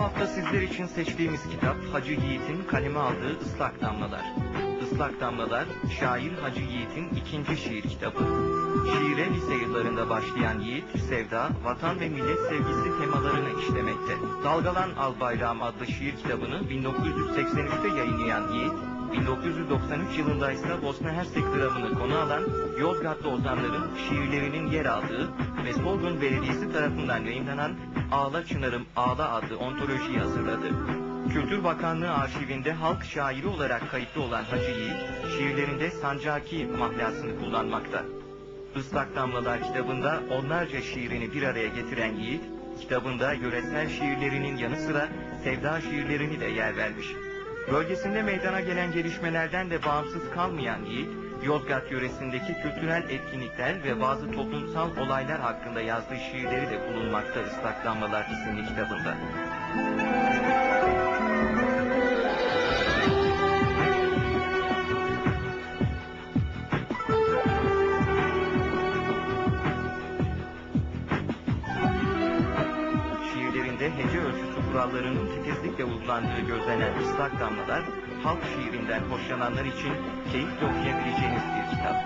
hafta sizler için seçtiğimiz kitap Hacı Yiğit'in kaleme aldığı Islak Damlalar. Islak Damlalar, şair Hacı Yiğit'in ikinci şiir kitabı. Şiire lise yıllarında başlayan Yiğit, sevda, vatan ve millet sevgisi temalarını işlemekte. Dalgalan Al Bayrağım adlı şiir kitabını 1983'te yayınlayan Yiğit, 1993 yılında ise Bosna Hersek dramını konu alan Yozgatlı ozanların şiirlerinin yer aldığı ve Solgun Belediyesi tarafından yayınlanan Ağla Çınarım Ağla adlı ontolojiyi hazırladı. Kültür Bakanlığı arşivinde halk şairi olarak kayıtlı olan Hacı Yiğit, şiirlerinde Sancaki mahlasını kullanmakta. Islak Damlalar kitabında onlarca şiirini bir araya getiren Yiğit, kitabında yöresel şiirlerinin yanı sıra sevda şiirlerini de yer vermiş. Bölgesinde meydana gelen gelişmelerden de bağımsız kalmayan Yiğit, Yozgat yöresindeki kültürel etkinlikler ve bazı toplumsal olaylar hakkında yazdığı şiirleri de bulunmakta Islak Damlalar isimli kitabında. Şiirlerinde hece ölçüsü kurallarının titizlikle uygulandığı gözlenen ıslak damlalar, halk şiirinden hoşlananlar için keyifle okuyabileceğiniz bir kitap.